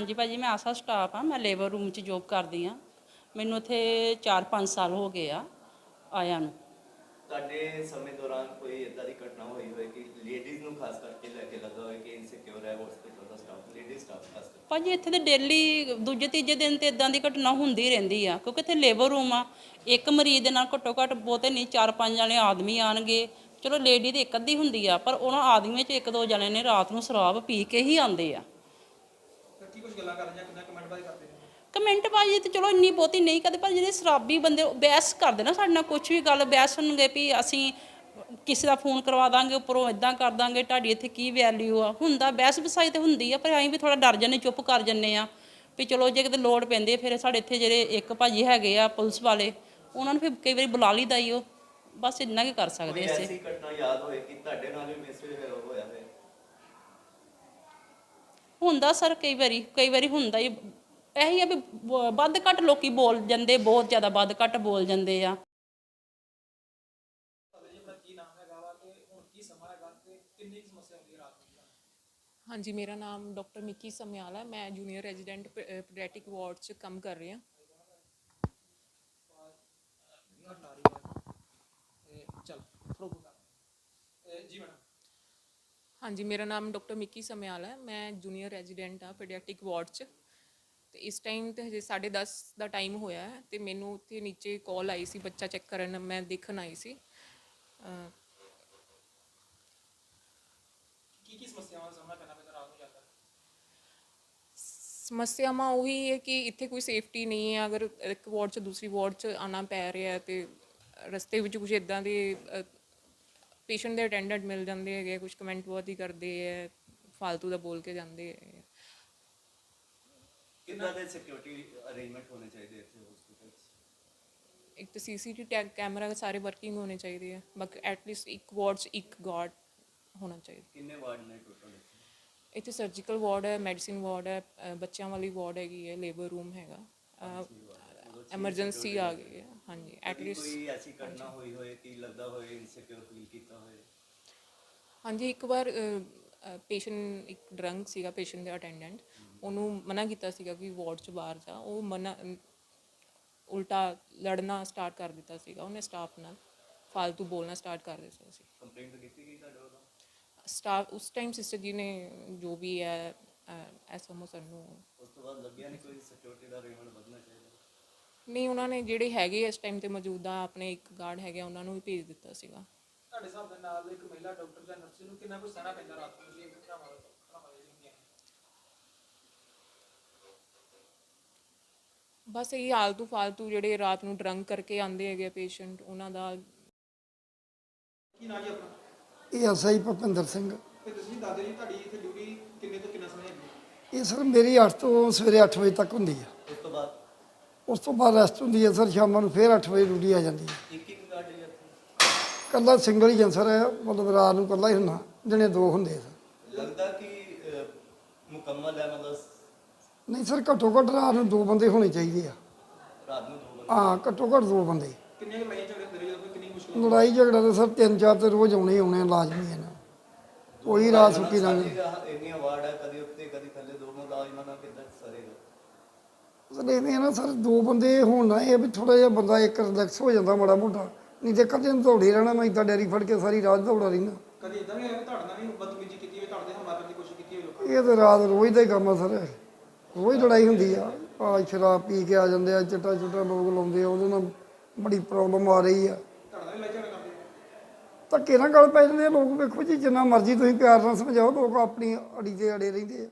ਹਾਂਜੀ ਭਾਜੀ ਮੈਂ ਆਸਾ ਸਟਾਫ ਆ ਮੈਂ ਲੇਬਰ ਰੂਮ 'ਚ ਜੋਬ ਕਰਦੀ ਆ ਮੈਨੂੰ ਇੱਥੇ 4-5 ਸਾਲ ਹੋ ਗਏ ਆ ਆਇਆ ਨੂੰ। ਤੁਹਾਡੇ ਸਮੇਂ ਦੌਰਾਨ ਕੋਈ ਇਦਾਂ ਦੀ ਘਟਨਾ ਹੋਈ ਹੋਵੇ ਕਿ ਲੇਡੀਜ਼ ਨੂੰ ਖਾਸ ਕਰਕੇ ਲੈ ਕੇ ਲੱਗਾ ਹੋਵੇ ਕਿ ਇਨਸਿਕਿਉਰ ਹੈ ਹਸਪੀਟਲ ਦਾ ਸਟਾਫ ਲੇਡੀਜ਼ ਸਟਾਫ ਖਾਸ ਕਰਕੇ? ਭਾਜੀ ਇੱਥੇ ਤੇ ਡੇਲੀ ਦੂਜੇ ਤੀਜੇ ਦਿਨ ਤੇ ਇਦਾਂ ਦੀ ਘਟਨਾ ਹੁੰਦੀ ਰਹਿੰਦੀ ਆ ਕਿਉਂਕਿ ਇੱਥੇ ਲੇਬਰ ਰੂਮ ਆ। ਇੱਕ ਮਰੀਜ਼ ਦੇ ਨਾਲ ਘੱਟੋ ਘੱਟ ਬਹੁਤੇ ਨਹੀਂ 4-5 ਜਣੇ ਆਦਮੀ ਆਣਗੇ। ਚਲੋ ਲੇਡੀ ਤੇ ਇੱਕ ਅੱਧੀ ਹੁੰਦੀ ਆ ਪਰ ਉਹਨਾਂ ਆਦਮੀਆਂ 'ਚ ਇੱਕ ਦੋ ਜਣੇ ਨੇ ਰਾਤ ਨੂੰ ਸ਼ਰਾਬ ਪੀ ਕੇ ਹੀ ਆਉਂਦੇ ਆ। ਕੁਝ ਗੱਲਾਂ ਕਰਦੇ ਜਾਂ ਕਿੰਨਾ ਕਮੈਂਟ ਬਾਰੇ ਕਰਦੇ ਨੇ। ਕਮੈਂਟ ਬਾਜੀ ਤੇ ਚਲੋ ਇੰਨੀ ਬਹੁਤੀ ਨਹੀਂ ਕਰਦੇ ਪਰ ਜਿਹੜੇ ਸ਼ਰਾਬੀ ਬੰਦੇ ਉਹ ਬਹਿਸ ਕਰਦੇ ਨਾ ਸਾਡੇ ਨਾਲ ਕੁਝ ਵੀ ਗੱਲ ਬਹਿਸ ਸੁਣਨਗੇ ਵੀ ਅਸੀਂ ਕਿਸੇ ਦਾ ਫੋਨ ਕਰਵਾ ਦਾਂਗੇ ਉੱਪਰੋਂ ਇਦਾਂ ਕਰ ਦਾਂਗੇ ਤੁਹਾਡੀ ਇੱਥੇ ਕੀ ਵੈਲਿਊ ਆ? ਹੁੰਦਾ ਬਹਿਸ ਵਸਾਈ ਤੇ ਹੁੰਦੀ ਆ ਪਰ ਅਸੀਂ ਵੀ ਥੋੜਾ ਡਰ ਜੰਨੇ ਚੁੱਪ ਕਰ ਜੰਨੇ ਆ ਵੀ ਚਲੋ ਜੇ ਕਿਤੇ ਲੋੜ ਪੈਂਦੀ ਹੈ ਫਿਰ ਸਾਡੇ ਇੱਥੇ ਜਿਹੜੇ ਇੱਕ ਭਾਜੀ ਹੈਗੇ ਆ ਪੁਲਿਸ ਵਾਲੇ ਉਹਨਾਂ ਨੂੰ ਫਿਰ ਕਈ ਵਾਰੀ ਬੁਲਾ ਲਈਦਾ ਈ ਉਹ। ਬਸ ਇੰਨਾ ਕੀ ਕਰ ਸਕਦੇ ਕੋਈ ਅਸੀਂ। ਐਸੀ ਘਟਨਾ ਯਾਦ ਹੋਏ ਕਿ ਤੁਹਾਡੇ ਨਾਲ ਵੀ ਮਿਸਯੂਜ਼ ਹੋਇਆ ਹੋਵੇ ਹੁੰਦਾ ਸਰ ਕਈ ਵਾਰੀ ਕਈ ਵਾਰੀ ਹੁੰਦਾ ਹੀ। ਇਹੀ ਆ ਵੀ ਬ- ਵੱਧ ਘੱਟ ਲੋਕੀ ਬੋਲ ਜਾਂਦੇ ਬਹੁਤ ਜ਼ਿਆਦਾ ਵੱਧ ਘੱਟ ਬੋਲ ਜਾਂਦੇ ਆ। ਹਾਂਜੀ ਮੇਰਾ ਨਾਮ ਡਾਕਟਰ ਮਿੱਕੀ ਸਮਿਆਲ ਹੈ ਮੈਂ ਜੂਨੀਅਰ ਰੈਜ਼ੀਡੈਂਟ ਪੀਡੀਆਟ੍ਰਿਕ ਵਾਰਡ 'ਚ ਕੰਮ ਕਰ ਰਹੀ ਹਾਂ। ਘਟਨਾ ਆ ਰਹੀ ਹੈ ਤੇ ਚਲ ਫਰੋਗ ਕਰ ਜੀ ਮੈਡਮ। ਹਾਂਜੀ ਮੇਰਾ ਨਾਮ ਡਾਕਟਰ ਮਿੱਕੀ ਸਮਿਆਲ ਹੈ। ਮੈਂ ਜੂਨੀਅਰ ਰੈਜ਼ੀਡੈਂਟ ਆ ਪੀਡੀਆਟ੍ਰਿਕ ਵਾਰਡ 'ਚ। ਤੇ ਇਸ ਟਾਈਮ ਤੇ ਹਜੇ 10:30 ਦਾ ਟਾਈਮ ਹੋਇਆ ਹੈ ਤੇ ਮੈਨੂੰ ਉੱਥੇ ਨੀਚੇ ਕਾਲ ਆਈ ਸੀ ਬੱਚਾ ਚੈੱਕ ਕਰਨ ਮੈਂ ਦੇਖਣ ਆਈ ਸੀ। ਅਹ ਕੀ ਕੀ ਸਮੱਸਿਆਵਾਂ ਦਾ ਸਾਹਮਣਾ ਕਰਨਾ ਪੈਂਦਾ ਰਾਤ ਨੂੰ ਜ਼ਿਆਦਾ ਸਮੱਸਿਆਵਾਂ ਉਹੀ ਹੈ ਕਿ ਇੱਥੇ ਕੋਈ ਸੇਫਟੀ ਨਹੀਂ ਹੈ। ਅਗਰ ਇੱਕ ਵਾਰਡ 'ਚ ਦੂਸਰੀ ਵਾਰਡ 'ਚ ਆਣਾ ਪੈ ਰਿਹਾ ਹੈ ਤੇ ਰਸਤੇ ਵਿੱਚ ਕੁਝ ਇਦਾਂ ਦੇ ਪੇਸ਼ੈਂਟ ਦੇ ਅਟੈਂਡੈਂਟ ਮਿਲ ਜਾਂਦੇ ਹੈਗੇ ਕੁਝ ਕਮੈਂਟ ਬਹੁਤ ਹੀ ਕਰਦੇ ਹੈ ਫालतू ਦਾ ਬੋਲ ਕੇ ਜਾਂਦੇ ਹੈ ਕਿੰਨਾ ਦੇ ਸਿਕਿਉਰਿਟੀ ਅਰੇਂਜਮੈਂਟ ਹੋਣੇ ਚਾਹੀਦੇ ਇੱਥੇ ਹਸਪੀਟਲ ਇੱਕ ਤਾਂ ਸੀਸੀਟੀ ਟੈਗ ਕੈਮਰਾ ਸਾਰੇ ਵਰਕਿੰਗ ਹੋਣੇ ਚਾਹੀਦੇ ਹੈ ਬਾਕੀ ਐਟਲੀਸਟ ਇੱਕ ਵਾਰਡ 'ਚ ਇੱਕ ਗਾਰਡ ਹੋਣਾ ਚਾਹੀਦਾ। ਕਿੰਨੇ ਵਾਰਡ ਨੇ ਟੋਟਲ ਇੱਥੇ? ਸਰਜੀਕਲ ਵਾਰਡ ਹੈ ਮੈਡੀਸਿਨ ਵਾਰਡ ਹੈ ਬੱਚਿਆਂ ਵਾਲੀ ਵਾਰਡ ਹੈਗੀ ਹੈ ਲੇਬਰ ਰੂਮ ਹੈਗਾ। ਐਮਰਜੈਂਸੀ ਆ ਗਈ ਹਾਂਜੀ ਐਟਲੀਸਟ ਕੋਈ ਐਸੀ ਘਟਨਾ ਹੋਈ ਹੋਏ ਕਿ ਲੱਗਦਾ ਹੋਏ ਇਨਸਿਕਿਉਰ ਫੀਲ ਕੀਤਾ ਹੋਏ? ਹਾਂਜੀ ਇੱਕ ਵਾਰ ਪੇਸ਼ੈਂਟ ਇੱਕ ਡਰੰਕ ਸੀਗਾ ਪੇਸ਼ੈਂਟ ਦੇ ਅਟੈਂਡੈਂਟ ਉਹਨੂੰ ਮਨਾ ਕੀਤਾ ਸੀਗਾ ਕਿ ਵਾਰਡ 'ਚ ਬਾਹਰ ਜਾ। ਉਹ ਮਨਾ ਅਮ, ਉਲਟਾ ਲੜਨਾ ਸਟਾਰਟ ਕਰ ਦਿੱਤਾ ਸੀਗਾ। ਉਹਨੇ ਸਟਾਫ ਨਾਲ ਫालतू ਬੋਲਣਾ ਸਟਾਰਟ ਕਰ ਦਿੱਤਾ ਸੀ। ਕੰਪਲੇਂਟ ਕੀਤੀ ਗਈ ਤੁਹਾਡੇ ਵੱਲੋਂ? ਸਟਾਫ ਉਸ ਟਾਈਮ ਸਿਸਟਰ ਜੀ ਨੇ ਜੋ ਵੀ ਹੈ ਐਸਐਮਓ ਸਰ ਨੂੰ ਉਸ ਤੋਂ ਬਾਅਦ ਲੱਗਿਆ ਨਹੀਂ ਕੋਈ ਸਿਕਿਉਰਿਟੀ ਦਾ ਅਰੇਂਜਮੈਂਟ ਵਧਣਾ ਚਾਹੀਦਾ? ਨਹੀਂ ਉਹਨਾਂ ਨੇ ਜਿਹੜੇ ਹੈਗੇ ਇਸ ਟਾਈਮ ਤੇ ਮੌਜੂਦਾ ਆਪਣੇ ਇੱਕ ਗਾਰਡ ਹੈਗੇ ਆ, ਉਹਨਾਂ ਨੂੰ ਵੀ ਭੇਜ ਦਿੱਤਾ ਸੀਗਾ। ਤੁਹਾਡੇ ਹਿਸਾਬ ਦੇ ਨਾਲ ਇੱਕ ਮਹਿਲਾ ਡਾਕਟਰ ਜਾਂ ਨਰਸ ਨੂੰ ਕਿੰਨਾ ਕੁ ਸਹਿਣਾ ਪੈਂਦਾ ਰਾਤ ਨੂੰ? ਜੀ ਘਟਨਾਵਾਂ ਘਟਨਾਵਾਂ ਜਿਹੜੀਆਂ ਹੁੰਦੀਆਂ ਨੇ ਬਸ ਇਹ ਆਲਤੂ ਫਾਲਤੂ ਜਿਹੜੇ ਰਾਤ ਨੂੰ ਡਰੰਕ ਕਰਕੇ ਆਉਂਦੇ ਹੈਗੇ ਪੇਸ਼ੈਂਟ ਉਹਨਾਂ ਦਾ ਕੀ ਨਾਂ ਜੀ ਆਪਣਾ? ਇਹ ਐਸਆਈ ਭੁਪਿੰਦਰ ਸਿੰਘ। ਤੇ ਤੁਸੀਂ ਦੱਸਦੇ ਜੀ ਤੁਹਾਡੀ ਇੱਥੇ ਡਿਊਟੀ ਕਿੰਨੇ ਤੋਂ ਕਿੰਨਾ ਸਮਾਂ ਹੈਗੀ ਇਹ ਸਰ ਮੇਰੀ 8 ਤੋਂ ਸਵੇਰੇ 8 ਵਜੇ ਤੱਕ ਹੁੰਦੀ ਹੈ। ਬਾਅਦ ਉਸ ਤੋਂ ਬਾਅਦ ਰੈਸਟ ਹੁੰਦੀ ਹੈ ਸਰ ਸ਼ਾਮਾਂ ਨੂੰ ਫੇਰ 8 ਵਜੇ ਡਿਊਟੀ ਆ ਜਾਂਦੀ ਹੈ। ਇੱਕ ਇੱਕ ਗਾਰਡ ਇੱਥੇ? ਕੱਲਾ ਸਿੰਗਲ ਹੀ ਸਰ ਹੈ ਮਤਲਬ ਰਾਤ ਨੂੰ ਕੱਲਾ ਹੀ ਹੁੰਦਾ ਦਿਨੇ ਦੋ ਹੁੰਦੇ ਆ ਸਰ ਲੱਗਦਾ ਕਿ ਅਹ, ਮੁਕੰਮਲ ਹੈ ਮਤਲਬ ਨਹੀਂ ਸਰ ਘੱਟੋ ਘੱਟ ਰਾਤ ਨੂੰ ਦੋ ਬੰਦੇ ਹੋਣੇ ਚਾਹੀਦੇ ਆ। ਰਾਤ ਨੂੰ ਦੋ ਬੰਦੇ? ਹਾਂ ਘੱਟੋ ਘੱਟ ਦੋ ਬੰਦੇ। ਕਿੰਨੇ ਕੁ ਲੜਾਈਆਂ ਝਗੜੇ ਹੁੰਦੇ ਰਹੇ ਜਦੋਂ? ਕੋਈ ਕਿੰਨੀ ਮੁਸ਼ਕਿਲ ਲੜਾਈ ਝਗੜਾ ਤਾਂ ਸਰ ਤਿੰਨ ਚਾਰ ਤੇ ਰੋਜ਼ ਆਉਣੇ ਹੀ ਆਉਣੇ ਆ, ਲਾਜ਼ਮੀ ਹੈ ਨਾ। ਕੋਈ ਰਾਤ ਸੁੱਕੀ ਨਾ ਸਾਡੀ ਇੰਨੀ ਅਵਾਰਡ ਹੈ ਕਦੀ ਉੱਤੇ ਕਦੀ ਥੱਲੇ ਦੋ ਮੁਲਾਜ਼ਮਾਂ ਨਾਲ ਕਿੱਦਾਂ ਸਰ ਇਹਦੇ ਨਾ ਸਰ ਦੋ ਬੰਦੇ ਹੋਣ ਨਾ ਇਹ ਵੀ ਥੋੜਾ ਜਿਹਾ ਬੰਦਾ ਇੱਕ ਰਿਲੈਕਸ ਹੋ ਜਾਂਦਾ ਮਾੜਾ ਮੋਟਾ। ਨਹੀਂ ਤੇ ਕਦੇ ਨੂੰ ਦੌੜੇ ਰਹਿਣਾ ਮੈਂ ਤਾਂ ਡੈਰੀ ਫੜ ਕੇ ਸਾਰੀ ਰਾਤ ਦੌੜਾ ਰਹਿਣਾ ਕਦੀ ਇਦਾਂ ਵੀ ਹੋਇਆ ਤੁਹਾਡੇ ਨਾਲ ਵੀ ਬਦਤਮੀਜ਼ੀ ਕੀਤੀ ਹੋਵੇ ਤੁਹਾਡੇ ਹਮਲਾ ਕਰਨ ਦੀ ਕੋਸ਼ਿਸ਼ ਕੀਤੀ ਹੋਵੇ ਲੋਕਾਂ ਇਹ ਤਾਂ ਰਾਤ ਰੋਜ਼ ਦਾ ਹੀ ਕੰਮ ਆ ਸਰ। ਰੋਜ਼ ਲੜਾਈ ਹੁੰਦੀ ਆ। ਆ ਸ਼ਰਾਬ ਪੀ ਕੇ ਆ ਜਾਂਦੇ ਆ ਚਿੱਟਾ ਚੁੱਟਾ ਲੋਕ ਲਾਉਂਦੇ ਆ ਉਹਦੇ ਨਾਲ ਬੜੀ ਪ੍ਰੋਬਲਮ ਆ ਰਹੀ ਆ। ਤੁਹਾਡੇ ਨਾਲ ਲੜਾਈ ਕਰਦੇ ਧੱਕੇ ਨਾਲ ਗੱਲ ਪੈ ਜਾਂਦੇ ਆ ਲੋਕ ਵੇਖੋ ਜੀ ਜਿੰਨਾ ਮਰਜ਼ੀ ਤੁਸੀਂ ਪਿਆਰ ਨਾਲ ਸਮਝਾਓ ਲੋਕ ਆਪਣੀ ਅੜੀ ਤੇ ਅੜੇ ਰਹਿੰਦੇ ਆ।